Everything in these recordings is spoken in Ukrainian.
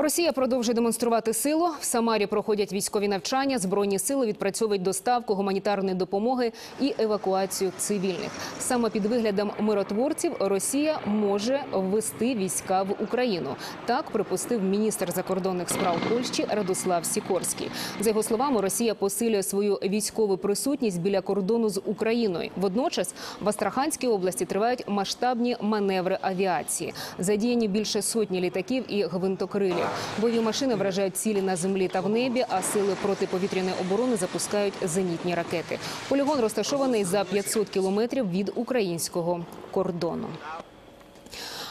Росія продовжує демонструвати силу. В Самарі проходять військові навчання. Збройні сили відпрацьовують доставку гуманітарної допомоги і евакуацію цивільних. Саме під виглядом миротворців Росія може ввести війська в Україну. Так припустив міністр закордонних справ Польщі Радослав Сікорський. За його словами, Росія посилює свою військову присутність біля кордону з Україною. Водночас в Астраханській області тривають масштабні маневри авіації. Задіяні більше сотні літаків і гвинтокрилів. Бойові машини вражають цілі на землі та в небі, а сили протиповітряної оборони запускають зенітні ракети. Полігон розташований за 500 кілометрів від українського кордону.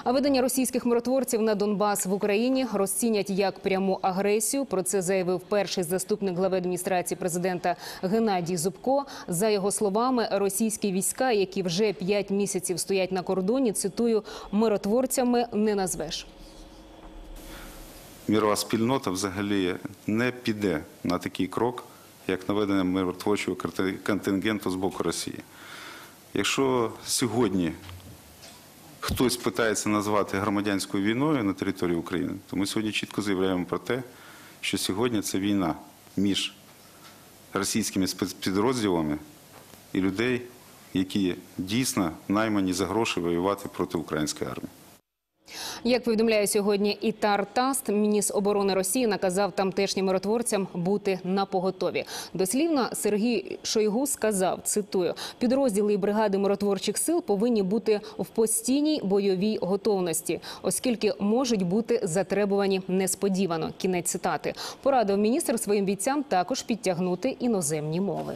А ведення російських миротворців на Донбас в Україні розцінять як пряму агресію. Про це заявив перший заступник глави адміністрації президента Геннадій Зубко. За його словами, російські війська, які вже п'ять місяців стоять на кордоні, цитую миротворцями не назвеш. Мірова спільнота взагалі не піде на такий крок, як наведення миротворчого контингенту з боку Росії. Якщо сьогодні хтось питається назвати громадянською війною на території України, то ми сьогодні чітко заявляємо про те, що сьогодні це війна між російськими спецпідрозділами і людей, які дійсно наймані за гроші воювати проти української армії. Як повідомляє сьогодні Ітар Таст, міністр оборони Росії наказав тамтешнім миротворцям бути на поготові. Дослівно Сергій Шойгу сказав: цитую: підрозділи і бригади миротворчих сил повинні бути в постійній бойовій готовності, оскільки можуть бути затребувані несподівано. Кінець цитати порадив міністр своїм бійцям також підтягнути іноземні мови.